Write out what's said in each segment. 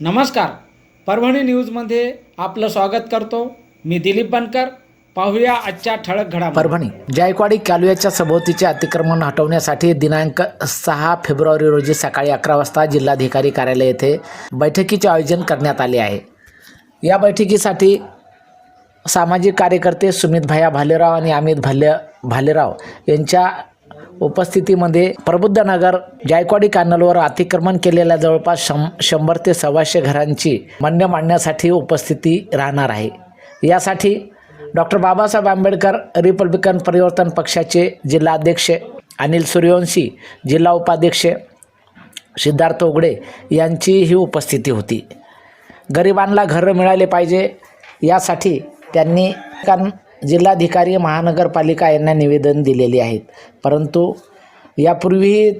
नमस्कार. परभणी न्यूजमध्ये आपलं स्वागत करतो. मी दिलीप बनकर. पाहूया आजच्या ठळक घडा परभणी जायकवाडी कालव्याच्या सभोवतीचे अतिक्रमण हटवण्यासाठी दिनांक सहा फेब्रुवारी रोजी सकाळी अकरा वाजता जिल्हाधिकारी कार्यालय येथे बैठकीचे आयोजन करण्यात आले आहे. या बैठकीसाठी सामाजिक कार्यकर्ते सुमित भैया भालेराव आणि अमित भाल्य भालेराव यांच्या उपस्थितीमध्ये प्रबुद्धनगर जायकवाडी कॅनलवर अतिक्रमण केलेल्या जवळपास शं शंभर ते सव्वाशे घरांची मान्य मांडण्यासाठी उपस्थिती राहणार आहे. यासाठी डॉक्टर बाबासाहेब आंबेडकर रिपब्लिकन परिवर्तन पक्षाचे जिल्हाध्यक्ष अनिल सूर्यवंशी जिल्हा उपाध्यक्ष सिद्धार्थ उगडे यांची ही उपस्थिती होती. गरिबांना घरं मिळाले पाहिजे यासाठी त्यांनी कान जिल्हाधिकारी महानगरपालिका यांना निवेदन दिलेले आहेत. परंतु यापूर्वी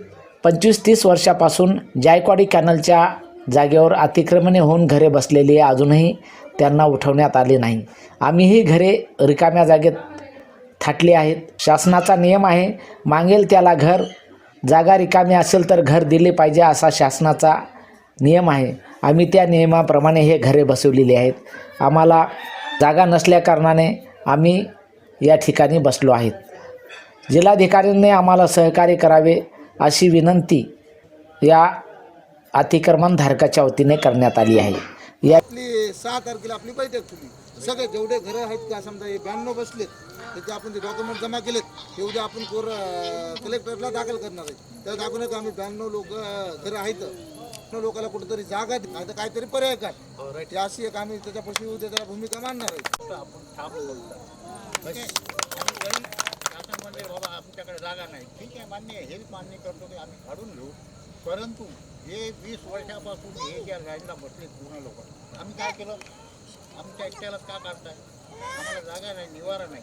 पंचवीस तीस वर्षापासून जायकवाडी कॅनलच्या जागेवर अतिक्रमणे होऊन घरे बसलेली अजूनही त्यांना उठवण्यात आले नाही. आम्ही ही घरे रिकाम्या जागेत थाटली आहेत. शासनाचा नियम आहे मागेल त्याला घर जागा रिकामी असेल तर घर दिले पाहिजे असा शासनाचा नियम आहे. आम्ही त्या नियमाप्रमाणे हे घरे बसवलेली आहेत. आम्हाला जागा नसल्याकारणाने आम्ही या ठिकाणी बसलो आहेत. जिल्हाधिकाऱ्यांनी आम्हाला सहकार्य करावे अशी विनंती या अतिक्रमण धारकाच्या वतीने करण्यात आली आहे. या सहा तारखेला आपली बैठक तुम्ही सगळे जेवढे घरं आहेत का समजा हे ब्याण्णव बसलेत त्याचे आपण ते डॉक्युमेंट जमा केलेत. ते उद्या आपण कोर कलेक्टरला दाखल करणार आहे. त्या दाखवण्यात आम्ही ब्याण्णव लोक घरं आहेत. लोकांना कुठेतरी जागा दे आता काहीतरी पर्याय काय ती अशी एक आम्ही त्याच्यापाशी उद्या त्याला भूमिका मांडणार आहे. शासनामध्ये बाबा आमच्याकडे जागा नाही. ठीक आहे मान्य आहे. हेच मान्य करतो की आम्ही काढून घेऊ. परंतु हे वीस वर्षापासून हे ज्या लाईनला बसले पूर्ण लोक आम्ही काय केलं? आमच्या एकट्यालाच का काढताय? आम्हाला जागा नाही निवारा नाही.